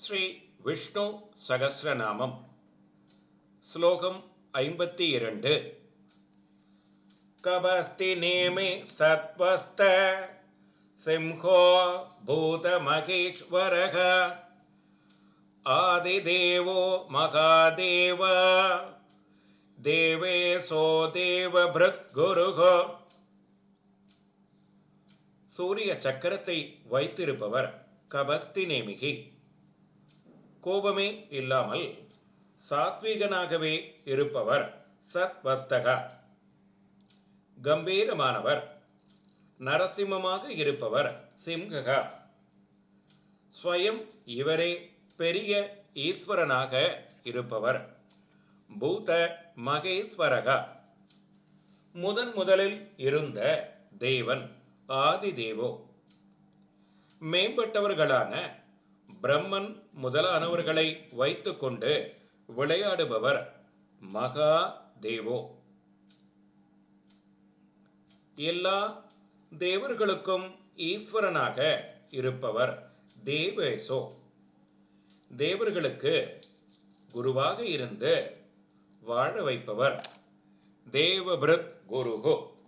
ஸ்ரீ விஷ்ணு சகசிரநாமம். ஸ்லோகம் ஐம்பத்தி இரண்டு. கபஸ்தி நேமி சத்வஸ்த சிம்ஹோ பூதமகேஸ்வரக ஆதிதேவோ மகாதேவ. தேவேசோ தேவபிருத் குருகோ சூரிய சக்கரத்தை வைத்திருப்பவர் கபஸ்தி நேமிகி. கோபமே இல்லாமல் சாத்வீகனாகவே இருப்பவர் சத்வஸ்தகா கம்பீரமானவர் நரசிம்மமாக இருப்பவர் சிம்ஹக. ஸ்வயம் இவரே பெரிய ஈஸ்வரனாக இருப்பவர் பூத மகேஸ்வரகா. முதன் முதலில் இருந்த தேவன் ஆதிதேவோ. மேம்பட்டவர்களான பிரம்மன் முதலானவர்களை வைத்துக்கொண்டு விளையாடுபவர் மகா தேவோ எல்லா தேவர்களுக்கும் ஈஸ்வரனாக இருப்பவர் தேவேசோ. தேவர்களுக்கு குருவாக இருந்து வாழ வைப்பவர் தேவபிரத் குருகோ